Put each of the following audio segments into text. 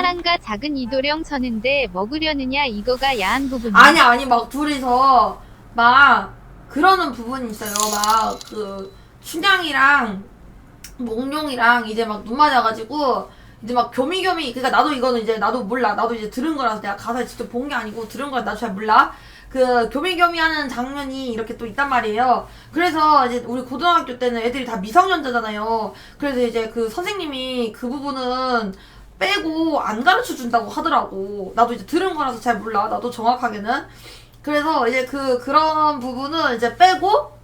사랑과 작은 이도령 서는데 먹으려느냐 이거가 야한 부분. 아니 아니 막 둘이서 막 그러는 부분이 있어요. 막 그 춘향이랑 몽룡이랑 이제 막 눈 맞아가지고 이제 막 교미교미 그러니까 나도 이거는 이제 나도 몰라 나도 이제 들은 거라서 내가 가사에 직접 본 게 아니고 들은 거라 나도 잘 몰라 그 교미교미하는 장면이 이렇게 또 있단 말이에요 그래서 이제 우리 고등학교 때는 애들이 다 미성년자잖아요 그래서 이제 그 선생님이 그 부분은 빼고 안 가르쳐 준다고 하더라고 나도 이제 들은 거라서 잘 몰라 나도 정확하게는 그래서 이제 그 그런 부분은 이제 빼고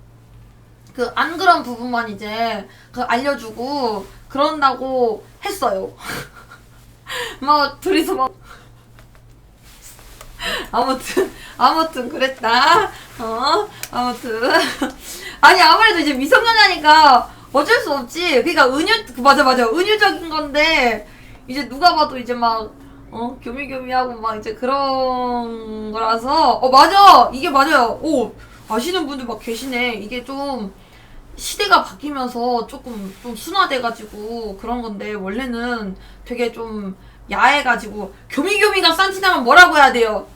그 안 그런 부분만 이제 그 알려주고 그런다고 했어요. 막 둘이서 막 아무튼 아무튼 그랬다. 어 아무튼 아니 아무래도 이제 미성년자니까 어쩔 수 없지. 그러니까 은유 그 맞아 맞아 은유적인 건데 이제 누가 봐도 이제 막 어, 교미교미하고 막 이제 그런 거라서, 어, 맞아! 이게 맞아요. 오, 아시는 분들 막 계시네. 이게 좀, 시대가 바뀌면서 조금 좀 순화돼가지고 그런 건데, 원래는 되게 좀 야해가지고, 교미교미가 싼티나면 뭐라고 해야 돼요?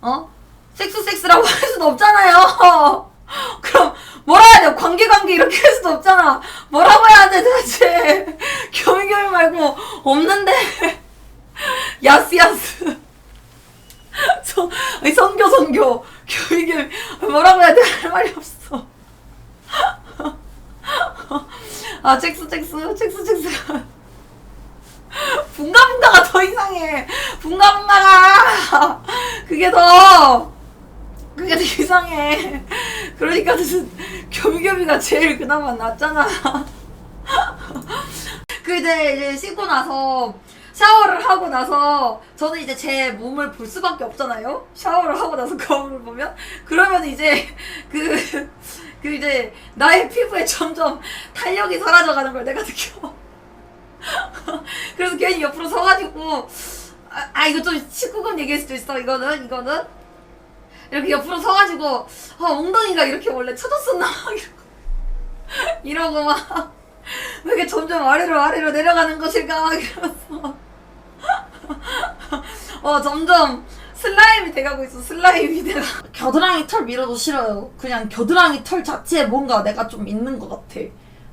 어? 섹스 섹스라고 할 수도 없잖아요! 그럼, 뭐라 해야 돼요? 관계 관계 이렇게 할 수도 없잖아! 뭐라고 해야 돼, 도대체! 교미교미 말고, 없는데! 야스 야스. 성, 아니, 성교 성교. 교육이 뭐라고 해야 돼? 할 말이 없어. 아 잭스 잭스. 잭스 잭스. 붕가붕가가 더 이상해. 붕가붕가가. 그게 더. 그게 더 이상해. 그러니까 무슨 겸이겸이가 제일 그나마 낫잖아. 그 이제, 이제 씻고 나서 샤워를 하고 나서 저는 이제 제 몸을 볼 수밖에 없잖아요. 샤워를 하고 나서 거울을 보면? 그러면 이제 그, 그 이제 나의 피부에 점점 탄력이 사라져가는 걸 내가 느껴. 그래서 괜히 옆으로 서가지고 아, 아 이거 좀 19금 얘기할 수도 있어. 이거는 이거는. 이렇게 옆으로 서가지고 아 엉덩이가 이렇게 원래 쳐졌었나? 이러고 막 왜 이렇게 점점 아래로 아래로 내려가는 것일까? 이러면서. 어 점점 슬라임이 돼가고 있어 슬라임이 돼가. 겨드랑이 털 밀어도 싫어요. 그냥 겨드랑이 털 자체에 뭔가 내가 좀 있는 것 같아.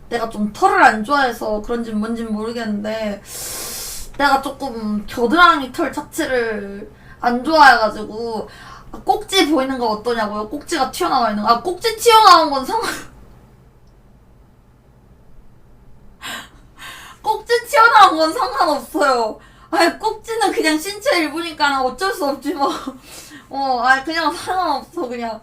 내가 좀 털을 안 좋아해서 그런지 뭔진 모르겠는데 내가 조금 겨드랑이 털 자체를 안 좋아해가지고 아, 꼭지 보이는 거 어떠냐고요? 꼭지가 튀어나와 있는 거 아 꼭지 튀어나온 건 상관 꼭지 건 상관없어요. 아니, 꼭지는 그냥 신체 일부니까 어쩔 수 없지, 뭐. 어, 아니, 그냥 상관없어, 그냥.